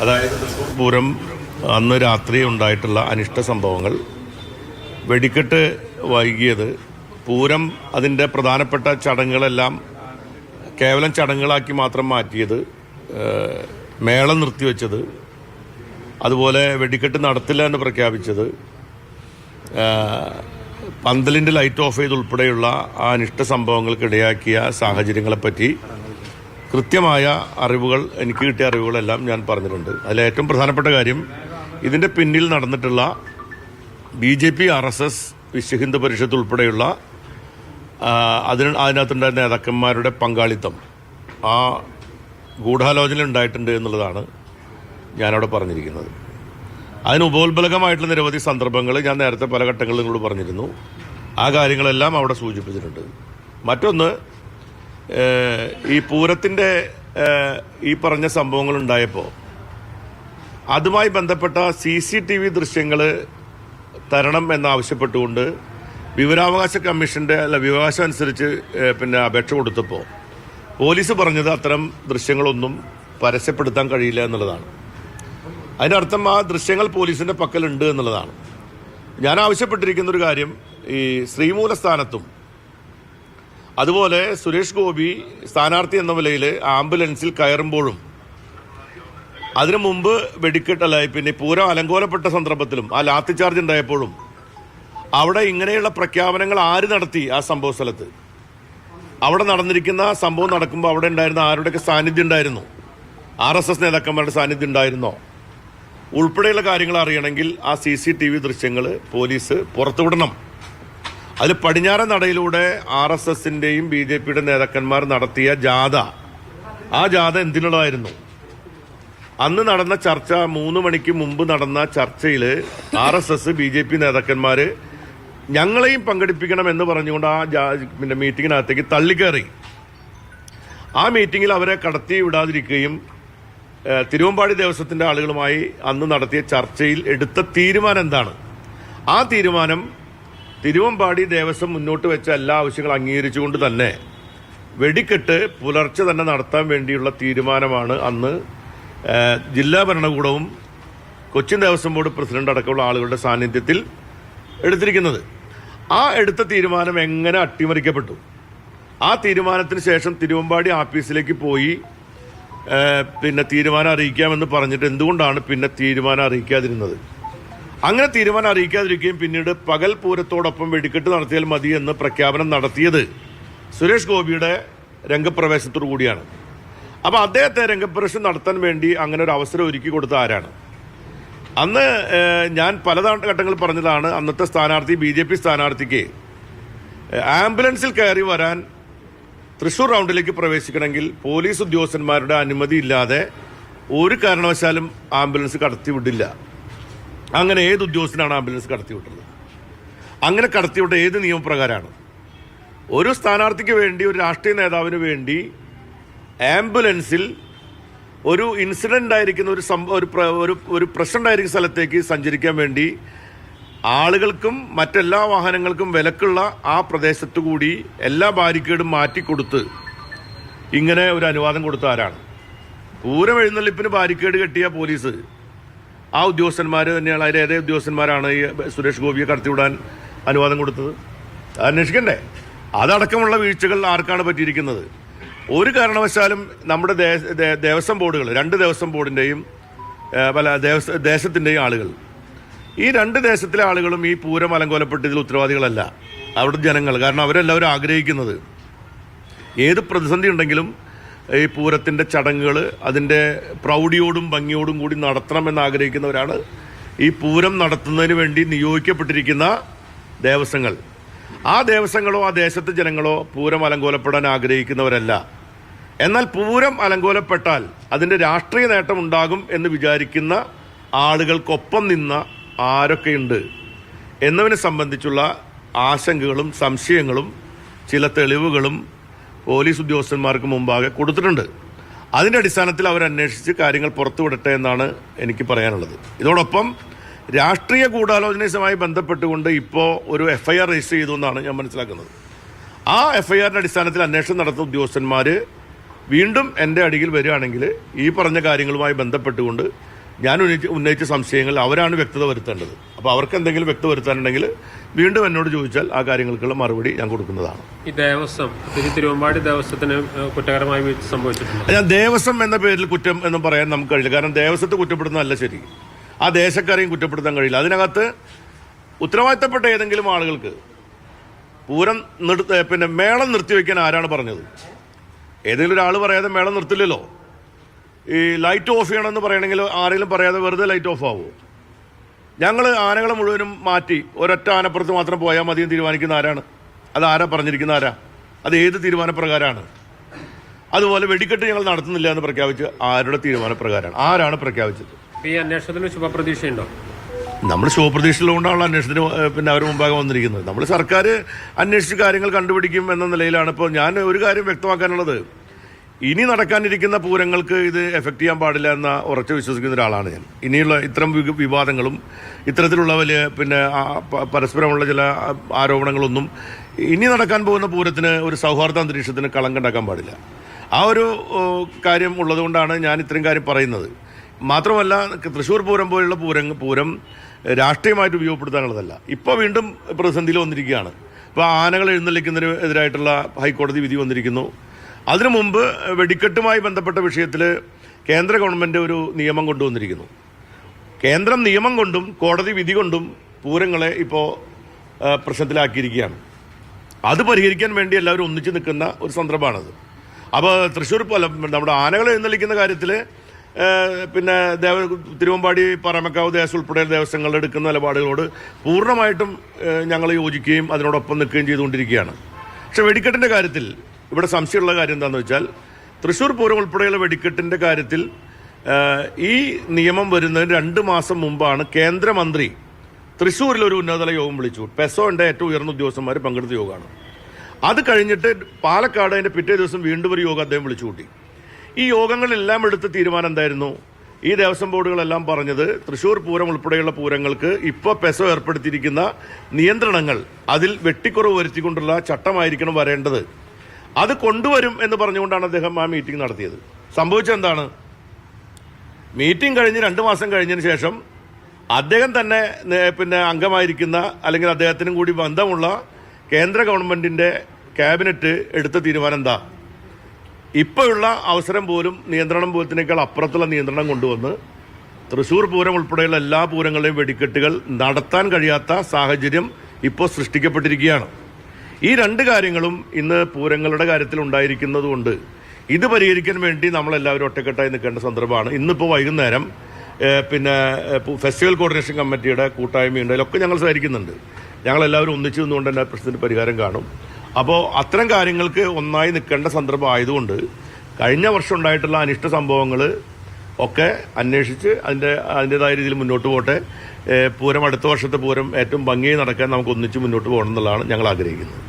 അതായത് പൂരം അന്ന് രാത്രി ഉണ്ടായിട്ടുള്ള അനിഷ്ട സംഭവങ്ങൾ. വെടിക്കെട്ട് വൈകിയത് പൂരം അതിന്റെ പ്രധാനപ്പെട്ട ചടങ്ങുകളെല്ലാം കേവലം ചടങ്ങുകളാക്കി മാത്രം മാറ്റിയത് മേളം നിർത്തിവെച്ചത് അതുപോലെ വെടിക്കെട്ട് നടത്തില്ല എന്ന് പ്രഖ്യാപിച്ചത് പന്തലിന്റെ ലൈറ്റ് ഓഫ് ചെയ്ത് ഉൾപ്പെടെയുള്ള ആ അനിഷ്ട സംഭവങ്ങൾക്കിടയാക്കിയ സാഹചര്യങ്ങളെപ്പറ്റി കൃത്യമായ അറിവുകൾ എനിക്ക് കിട്ടിയ അറിവുകളെല്ലാം ഞാൻ പറഞ്ഞിട്ടുണ്ട്. അതിൽ ഏറ്റവും പ്രധാനപ്പെട്ട കാര്യം ഇതിന്റെ പിന്നിൽ നടന്നിട്ടുള്ള B J P R S S Vishwa Hindu Parishad ഉൾപ്പെടെയുള്ള അതിന് അതിനകത്തുണ്ടായിരുന്ന നേതാക്കന്മാരുടെ പങ്കാളിത്തം ആ ഗൂഢാലോചന ഉണ്ടായിട്ടുണ്ട് എന്നുള്ളതാണ് ഞാനവിടെ പറഞ്ഞിരിക്കുന്നത്. അതിന് ഉപോത്ബലകമായിട്ടുള്ള നിരവധി സന്ദർഭങ്ങൾ ഞാൻ നേരത്തെ പല ഘട്ടങ്ങളിലും നിങ്ങളോട് പറഞ്ഞിരുന്നു. ആ കാര്യങ്ങളെല്ലാം അവിടെ സൂചിപ്പിച്ചിട്ടുണ്ട്. മറ്റൊന്ന് ഈ പൂരത്തിന്റെ ഈ പറഞ്ഞ സംഭവങ്ങൾ ഉണ്ടായപ്പോൾ അതുമായി ബന്ധപ്പെട്ട സി സി ടി വി ദൃശ്യങ്ങൾ തരണം എന്നാവശ്യപ്പെട്ടുകൊണ്ട് വിവരാവകാശ കമ്മീഷന്റെ അല്ല വിവകാശം അനുസരിച്ച് പിന്നെ അപേക്ഷ കൊടുത്തപ്പോൾ പോലീസ് പറഞ്ഞത് അത്തരം ദൃശ്യങ്ങളൊന്നും പരസ്യപ്പെടുത്താൻ കഴിയില്ല എന്നുള്ളതാണ്. അതിനർത്ഥം ആ ദൃശ്യങ്ങൾ പോലീസിന്റെ പക്കലുണ്ട് എന്നുള്ളതാണ്. ഞാൻ ആവശ്യപ്പെട്ടിരിക്കുന്ന ഒരു കാര്യം ഈ ശ്രീമൂല സ്ഥാനത്തും അതുപോലെ സുരേഷ് ഗോപി സ്ഥാനാർത്ഥി എന്ന നിലയിൽ ആംബുലൻസിൽ കയറുമ്പോഴും അതിനു മുമ്പ് വെടിക്കെട്ടല്ല പിന്നെ പൂരം അലങ്കോലപ്പെട്ട സന്ദർഭത്തിലും ആ ലാത്തി ചാർജ് ഉണ്ടായപ്പോഴും അവിടെ ഇങ്ങനെയുള്ള പ്രഖ്യാപനങ്ങൾ ആര് നടത്തി ആ സംഭവ സ്ഥലത്ത്? അവിടെ നടന്നിരിക്കുന്ന സംഭവം നടക്കുമ്പോൾ അവിടെ ഉണ്ടായിരുന്ന ആരുടെയൊക്കെ സാന്നിധ്യം ഉണ്ടായിരുന്നു? ആർ എസ് എസ് നേതാക്കന്മാരുടെ സാന്നിധ്യം ഉണ്ടായിരുന്നോ? ഉൾപ്പെടെയുള്ള കാര്യങ്ങൾ അറിയണമെങ്കിൽ ആ സി സി ടി വി ദൃശ്യങ്ങൾ പോലീസ് പുറത്തുവിടണം. അതിൽ പടിഞ്ഞാറൻ നടയിലൂടെ ആർ എസ് എസിന്റെയും ബി ജെ പിയുടെ നേതാക്കന്മാർ നടത്തിയ ജാഥ. ആ ജാഥ എന്തിനുള്ളതായിരുന്നു? അന്ന് നടന്ന ചർച്ച മൂന്ന് മണിക്ക് മുമ്പ് നടന്ന ചർച്ചയിൽ R S S B J P നേതാക്കന്മാര് ഞങ്ങളെയും പങ്കെടുപ്പിക്കണം എന്ന് പറഞ്ഞുകൊണ്ട് ആ പിന്നെ മീറ്റിങ്ങിനകത്തേക്ക് തള്ളിക്കയറി ആ മീറ്റിങ്ങിൽ അവരെ കടത്തി വിടാതിരിക്കുകയും തിരുവമ്പാടി ദേവസ്വത്തിന്റെ ആളുകളുമായി അന്ന് നടത്തിയ ചർച്ചയിൽ എടുത്ത തീരുമാനം എന്താണ്? ആ തീരുമാനം തിരുവമ്പാടി ദേവസ്വം മുന്നോട്ട് വെച്ച എല്ലാ ആവശ്യങ്ങളും അംഗീകരിച്ചുകൊണ്ട് തന്നെ വെടിക്കെട്ട് പുലർച്ചെ തന്നെ നടത്താൻ വേണ്ടിയുള്ള തീരുമാനമാണ് അന്ന് ജില്ലാ ഭരണകൂടവും കൊച്ചിൻ ദേവസ്വം ബോർഡ് പ്രസിഡന്റ് അടക്കമുള്ള ആളുകളുടെ സാന്നിധ്യത്തിൽ എടുത്തിരിക്കുന്നത്. ആ എടുത്ത തീരുമാനം എങ്ങനെ അട്ടിമറിക്കപ്പെട്ടു? ആ തീരുമാനത്തിന് ശേഷം തിരുവമ്പാടി ആഫീസിലേക്ക് പോയി പിന്നെ തീരുമാനം അറിയിക്കാമെന്ന് പറഞ്ഞിട്ട് എന്തുകൊണ്ടാണ് പിന്നെ തീരുമാനം അറിയിക്കാതിരുന്നത്? അങ്ങനെ തീരുമാനം അറിയിക്കാതിരിക്കുകയും പിന്നീട് പകൽ പൂരത്തോടൊപ്പം വെടിക്കെട്ട് നടത്തിയാൽ മതി എന്ന് പ്രഖ്യാപനം നടത്തിയത് സുരേഷ് ഗോപിയുടെ രംഗപ്രവേശത്തോടു കൂടിയാണ്. അപ്പോൾ അദ്ദേഹത്തെ രംഗപ്രവേശം നടത്താൻ വേണ്ടി അങ്ങനെ ഒരു അവസരം ഒരുക്കി കൊടുത്ത ആരാണ്? അന്ന് ഞാൻ പല ഘട്ടങ്ങൾ പറഞ്ഞതാണ് അന്നത്തെ സ്ഥാനാർത്ഥി ബി ജെ പി സ്ഥാനാർത്ഥിക്ക് ആംബുലൻസിൽ കയറി വരാൻ തൃശൂർ റൗണ്ടിലേക്ക് പ്രവേശിക്കണമെങ്കിൽ പോലീസ് ഉദ്യോഗസ്ഥന്മാരുടെ അനുമതി ഇല്ലാതെ ഒരു കാരണവശാലും ആംബുലൻസ് കടത്തി വിടില്ല അങ്ങനെ ഏത് ഉദ്യോഗസ്ഥനാണ് ആംബുലൻസ് കടത്തിവിട്ടത്? അങ്ങനെ കടത്തിവിട്ട ഏത് നിയമപ്രകാരമാണ്? ഒരു സ്ഥാനാർത്ഥിക്ക് വേണ്ടി ഒരു രാഷ്ട്രീയ നേതാവിന് വേണ്ടി ആംബുലൻസിൽ ഒരു ഇൻസിഡന്റ് ആയിരിക്കുന്ന ഒരു സംഭവം ഒരു ഒരു ഒരു പ്രശ്നമുണ്ടായിരിക്കുന്ന സ്ഥലത്തേക്ക് സഞ്ചരിക്കാൻ വേണ്ടി ആളുകൾക്കും മറ്റെല്ലാ വാഹനങ്ങൾക്കും വിലക്കുള്ള ആ പ്രദേശത്തു കൂടി എല്ലാ ബാരിക്കേഡും മാറ്റിക്കൊടുത്ത് ഇങ്ങനെ ഒരു അനുവാദം കൊടുത്ത ആരാണ്? പൂരം എഴുന്നള്ളിപ്പിന് ബാരിക്കേഡ് കെട്ടിയ പോലീസ്. ആ ഉദ്യോഗസ്ഥന്മാർ തന്നെയാണ് അതിലെ ഏതേ ഉദ്യോഗസ്ഥന്മാരാണ് ഈ സുരേഷ് ഗോപിയെ കടത്തിവിടാൻ അനുവാദം കൊടുത്തത്? അന്വേഷിക്കണ്ടേ? അതടക്കമുള്ള വീഴ്ചകൾ ആർക്കാണ് പറ്റിയിരിക്കുന്നത്? ഒരു കാരണവശാലും നമ്മുടെ ദേവസ്വം ബോർഡുകൾ രണ്ട് ദേവസ്വം ബോർഡിന്റെയും പല ദേവസ്വ ദേശത്തിന്റെയും ആളുകൾ. ഈ രണ്ട് ദേശത്തിലെ ആളുകളും ഈ പൂരം അലങ്കോലപ്പെട്ടതിൽ ഉത്തരവാദികളല്ല. അവിടുത്തെ ജനങ്ങൾ. കാരണം അവരെല്ലാവരും ആഗ്രഹിക്കുന്നത് ഏത് പ്രതിസന്ധി ഉണ്ടെങ്കിലും ഈ പൂരത്തിന്റെ ചടങ്ങുകൾ അതിന്റെ പ്രൗഢിയോടും ഭംഗിയോടും കൂടി നടത്തണമെന്ന് ആഗ്രഹിക്കുന്നവരാണ്. ഈ പൂരം നടത്തുന്നതിന് വേണ്ടി നിയോഗിക്കപ്പെട്ടിരിക്കുന്ന ദേവസ്വങ്ങൾ. ആ ദേവസ്വങ്ങളോ ആ ദേശത്തെ ജനങ്ങളോ പൂരം അലങ്കോലപ്പെടാൻ ആഗ്രഹിക്കുന്നവരല്ല. എന്നാൽ പൂരം അലങ്കോലപ്പെട്ടാൽ അതിന്റെ രാഷ്ട്രീയ നേട്ടം ഉണ്ടാകും എന്ന് വിചാരിക്കുന്ന ആളുകൾക്കൊപ്പം നിന്ന ആരൊക്കെയുണ്ട് എന്നതിനെ സംബന്ധിച്ചുള്ള ആശങ്കകളും സംശയങ്ങളും ചില തെളിവുകളും പോലീസ് ഉദ്യോഗസ്ഥന്മാർക്ക് മുമ്പാകെ കൊടുത്തിട്ടുണ്ട്. അതിന്റെ അടിസ്ഥാനത്തിൽ അവരന്വേഷിച്ച് കാര്യങ്ങൾ പുറത്തുവിടട്ടെ എന്നാണ് എനിക്ക് പറയാനുള്ളത്. ഇതോടൊപ്പം രാഷ്ട്രീയ ഗൂഢാലോചനയുമായി ബന്ധപ്പെട്ടുകൊണ്ട് ഇപ്പോൾ ഒരു എഫ് ഐ ആർ രജിസ്റ്റർ ചെയ്തു എന്നാണ് ഞാൻ മനസ്സിലാക്കുന്നത്. ആ എഫ് ഐ ആറിന്റെ അടിസ്ഥാനത്തിൽ അന്വേഷണം നടത്തുന്ന ഉദ്യോഗസ്ഥന്മാർ വീണ്ടും എന്റെ അടിയിൽ വരികയാണെങ്കിൽ ഈ പറഞ്ഞ കാര്യങ്ങളുമായി ബന്ധപ്പെട്ടുകൊണ്ട് ഞാൻ ഉന്നയിച്ച ഉന്നയിച്ച സംശയങ്ങൾ അവരാണ് വ്യക്തത വരുത്തേണ്ടത്. അപ്പോൾ അവർക്ക് എന്തെങ്കിലും വ്യക്തത വരുത്താനുണ്ടെങ്കിൽ വീണ്ടും എന്നോട് ചോദിച്ചാൽ ആ കാര്യങ്ങൾക്കുള്ള മറുപടി ഞാൻ കൊടുക്കുന്നതാണ്. ഈ ദേവസ്വം തിരു തിരുവമ്പാടി ദേവസ്വത്തിന് കുറ്റകരമായി കുറ്റകരമായ വീഴ്ച സംഭവിച്ചിട്ടുണ്ട്. ഞാൻ ദേവസ്വം എന്ന പേരിൽ കുറ്റം എന്ന് പറയാൻ നമുക്ക് കഴിയില്ല. കാരണം ദേവസ്വത്തെ കുറ്റപ്പെടുന്നതല്ല ശരി. ആ ദേശക്കാരെയും കുറ്റപ്പെടുത്താൻ കഴിയില്ല. അതിനകത്ത് ഉത്തരവാദിത്തപ്പെട്ട ഏതെങ്കിലും ആളുകൾക്ക് പൂരം നിർത്ത പിന്നെ മേളം നിർത്തിവെക്കാൻ ആരാണ് പറഞ്ഞത്? ഏതെങ്കിലും ഒരാൾ പറയാതെ മേളം നിർത്തില്ലല്ലോ? ഈ ലൈറ്റ് ഓഫ് ചെയ്യണമെന്ന് പറയണമെങ്കിൽ ആരെങ്കിലും പറയാതെ വെറുതെ ലൈറ്റ് ഓഫ് ആവുമോ ഞങ്ങൾ ആനകളെ മുഴുവനും മാറ്റി ഒരൊറ്റ ആനപ്പുറത്ത് മാത്രം പോയാൽ മതിയും തീരുമാനിക്കുന്ന ആരാണ്? അത് ആരാ പറഞ്ഞിരിക്കുന്ന ആരാ? അത് ഏത് തീരുമാനപ്രകാരമാണ് അതുപോലെ വെടിക്കെട്ട് ഞങ്ങൾ നടത്തുന്നില്ല എന്ന് പ്രഖ്യാപിച്ച് ആരുടെ തീരുമാനപ്രകാരമാണ് ആരാണ് പ്രഖ്യാപിച്ചത്? ഈ അന്വേഷണത്തിന് ശുഭപ്രതീക്ഷയുണ്ടോ? നമ്മൾ ശുഭപ്രതീക്ഷയിലുകൊണ്ടാണല്ലോ അന്വേഷണത്തിന് പിന്നെ അവർ മുമ്പാകെ വന്നിരിക്കുന്നത്. നമ്മൾ സർക്കാർ അന്വേഷിച്ച് കാര്യങ്ങൾ കണ്ടുപിടിക്കും എന്ന നിലയിലാണ് ഇപ്പോൾ ഞാൻ ഒരു കാര്യം വ്യക്തമാക്കാനുള്ളത്. ഇനി നടക്കാനിരിക്കുന്ന പൂരങ്ങൾക്ക് ഇത് എഫക്റ്റ് ചെയ്യാൻ പാടില്ല എന്ന ഉറച്ചു വിശ്വസിക്കുന്ന ഒരാളാണ് ഞാൻ. ഇനിയുള്ള ഇത്തരം വിവാദങ്ങളും ഇത്തരത്തിലുള്ള വലിയ പിന്നെ പരസ്പരമുള്ള ചില ആരോപണങ്ങളൊന്നും ഇനി നടക്കാൻ പോകുന്ന പൂരത്തിന് ഒരു സൗഹാർദ്ദ അന്തരീക്ഷത്തിന് കളങ്കണ്ടാക്കാൻ പാടില്ല. ആ ഒരു കാര്യം ഉള്ളതുകൊണ്ടാണ് ഞാൻ ഇത്രയും കാര്യം പറയുന്നത്. മാത്രമല്ല തൃശ്ശൂർ പൂരം പോലുള്ള പൂരം പൂരം രാഷ്ട്രീയമായിട്ട് ഉപയോഗപ്പെടുത്താനുള്ളതല്ല. ഇപ്പോൾ വീണ്ടും പ്രതിസന്ധിയിൽ വന്നിരിക്കുകയാണ്. ഇപ്പോൾ ആനകൾ എഴുന്നള്ളിക്കുന്നതിന് എതിരായിട്ടുള്ള ഹൈക്കോടതി വിധി വന്നിരിക്കുന്നു. അതിനു മുമ്പ് വെടിക്കെട്ടുമായി ബന്ധപ്പെട്ട വിഷയത്തിൽ കേന്ദ്ര ഗവൺമെന്റ് ഒരു നിയമം കൊണ്ടുവന്നിരിക്കുന്നു. കേന്ദ്രം നിയമം കൊണ്ടും കോടതി വിധി കൊണ്ടും പൂരങ്ങളെ ഇപ്പോൾ പ്രശ്നത്തിലാക്കിയിരിക്കുകയാണ്. അത് പരിഹരിക്കാൻ വേണ്ടി എല്ലാവരും ഒന്നിച്ചു നിൽക്കുന്ന ഒരു സന്ദർഭമാണത്. അപ്പോൾ തൃശ്ശൂർ പോലെ നമ്മുടെ ആനകളെ എഴുന്നള്ളിക്കുന്ന കാര്യത്തിൽ പിന്നെ ദേവ തിരുവമ്പാടി പറമക്കാവ് ദേശം ഉൾപ്പെടെ ദേവസ്വങ്ങൾ എടുക്കുന്ന നിലപാടുകളോട് പൂർണമായിട്ടും ഞങ്ങൾ യോജിക്കുകയും അതിനോടൊപ്പം നിൽക്കുകയും ചെയ്തുകൊണ്ടിരിക്കുകയാണ്. പക്ഷെ വെടിക്കെട്ടിന്റെ കാര്യത്തിൽ ഇവിടെ സംശയമുള്ള കാര്യം എന്താണെന്ന് വെച്ചാൽ തൃശ്ശൂർ പൂരം ഉൾപ്പെടെയുള്ള വെടിക്കെട്ടിന്റെ കാര്യത്തിൽ ഈ നിയമം വരുന്നതിന് രണ്ട് മാസം മുമ്പാണ് കേന്ദ്രമന്ത്രി തൃശ്ശൂരിൽ ഒരു ഉന്നതതല യോഗം വിളിച്ചു. പെസോന്റെ ഏറ്റവും ഉയർന്ന ഉദ്യോഗസ്ഥന്മാർ പങ്കെടുത്ത യോഗമാണ്. അത് കഴിഞ്ഞിട്ട് പാലക്കാട് അതിന്റെ പിറ്റേ ദിവസം വീണ്ടും ഒരു യോഗം അദ്ദേഹം വിളിച്ചു കൂട്ടി. ഈ യോഗങ്ങളെല്ലാം എടുത്ത തീരുമാനം എന്തായിരുന്നു? ഈ ദേവസ്വം ബോർഡുകളെല്ലാം പറഞ്ഞത് തൃശ്ശൂർ പൂരം ഉൾപ്പെടെയുള്ള പൂരങ്ങൾക്ക് ഇപ്പോൾ പെസോ ഏർപ്പെടുത്തിയിരിക്കുന്ന നിയന്ത്രണങ്ങൾ അതിൽ വെട്ടിക്കുറവ് വരുത്തിക്കൊണ്ടുള്ള ചട്ടമായിരിക്കണം വരേണ്ടത്. അത് കൊണ്ടുവരും എന്ന് പറഞ്ഞുകൊണ്ടാണ് അദ്ദേഹം ആ മീറ്റിംഗ് നടത്തിയത്. സംഭവിച്ചെന്താണ് മീറ്റിംഗ് കഴിഞ്ഞ് രണ്ട് മാസം കഴിഞ്ഞതിന് ശേഷം അദ്ദേഹം തന്നെ പിന്നെ അംഗമായിരിക്കുന്ന അല്ലെങ്കിൽ അദ്ദേഹത്തിനും കൂടി ബന്ധമുള്ള കേന്ദ്ര ഗവൺമെന്റിന്റെ ക്യാബിനറ്റ് എടുത്ത തീരുമാനം എന്താ? ഇപ്പോഴുള്ള അവസരം പോലും നിയന്ത്രണം പോലത്തിനേക്കാൾ അപ്പുറത്തുള്ള നിയന്ത്രണം കൊണ്ടുവന്ന് തൃശ്ശൂർ പൂരം ഉൾപ്പെടെയുള്ള എല്ലാ പൂരങ്ങളുടെയും വെടിക്കെട്ടുകൾ നടത്താൻ കഴിയാത്ത സാഹചര്യം ഇപ്പോൾ സൃഷ്ടിക്കപ്പെട്ടിരിക്കുകയാണ്. ഈ രണ്ട് കാര്യങ്ങളും ഇന്ന് പൂരങ്ങളുടെ കാര്യത്തിൽ ഉണ്ടായിരിക്കുന്നതുകൊണ്ട് ഇത് പരിഹരിക്കാൻ വേണ്ടി നമ്മളെല്ലാവരും ഒറ്റക്കെട്ടായി നിൽക്കേണ്ട സന്ദർഭമാണ്. ഇന്നിപ്പോൾ വൈകുന്നേരം പിന്നെ ഫെസ്റ്റിവൽ കോർഡിനേഷൻ കമ്മിറ്റിയുടെ കൂട്ടായ്മയുണ്ട്. അതിലൊക്കെ ഞങ്ങൾ സഹകരിക്കുന്നുണ്ട്. ഞങ്ങളെല്ലാവരും ഒന്നിച്ചു നിന്നുകൊണ്ട് തന്നെ പ്രശ്നത്തിന് പരിഹാരം കാണും. അപ്പോൾ അത്തരം കാര്യങ്ങൾക്ക് ഒന്നായി നിൽക്കേണ്ട സന്ദർഭം ആയതുകൊണ്ട് കഴിഞ്ഞ വർഷം ഉണ്ടായിട്ടുള്ള അനിഷ്ട സംഭവങ്ങൾ ഒക്കെ അന്വേഷിച്ച് അതിന്റെ അതിന്റെതായ രീതിയിൽ മുന്നോട്ട് പോട്ടെ. പൂരം അടുത്ത വർഷത്തെ പൂരം ഏറ്റവും ഭംഗിയായി നടക്കാൻ നമുക്ക് ഒന്നിച്ച് മുന്നോട്ട് പോകണം എന്നുള്ളതാണ് ഞങ്ങൾ ആഗ്രഹിക്കുന്നത്.